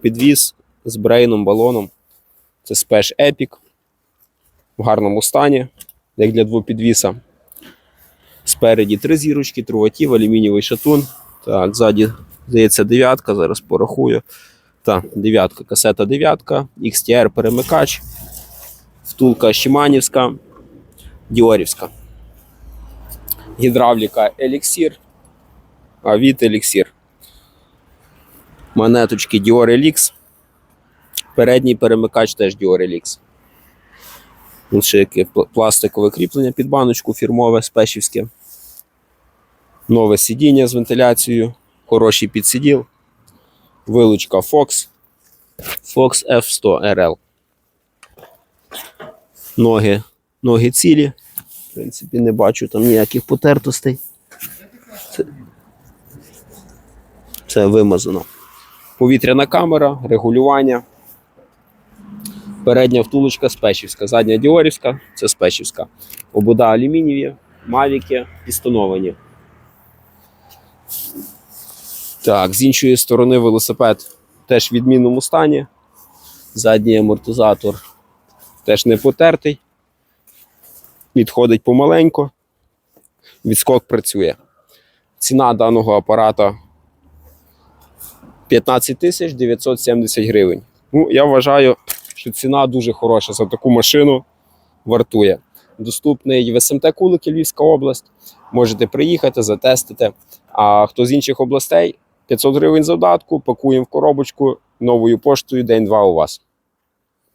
Підвіз з брейном, балоном. Це Спеш Epic в гарному стані, як для двопідвіса. Спереді три зірочки, труватів, алюмінієвий шатун. Так, ззаді, здається, дев'ятка, зараз порахую. Так, дев'ятка, касета дев'ятка, XTR перемикач, втулка Шиманівська, Діорівська. Гідравліка Еліксір, а від Еліксір. Монеточки Dior Elix. Передній перемикач теж Dior Elix. Ще яке пластикове кріплення під баночку фірмове, спешівське. Нове сидіння з вентиляцією, хороший підсиділ. Вилучка Fox. Fox F100 RL. Ноги, ноги цілі. В принципі, не бачу там ніяких потертостей. Це, це вимазано. Повітряна камера, регулювання. Передня втулочка спешівська, задня діорівська, це спешівська. Обода алюмінієві, мавіки пістоновані. Так, з іншої сторони велосипед теж в відмінному стані. Задній амортизатор теж не потертий. Відходить помаленько. Відскок працює. Ціна даного апарата 15 тисяч 970 гривень. Ну, я вважаю, що ціна дуже хороша за таку машину вартує. Доступний в СМТ Кулики Львівська область. Можете приїхати, затестити. А хто з інших областей 500 гривень задатку, пакуємо в коробочку новою поштою день-два у вас.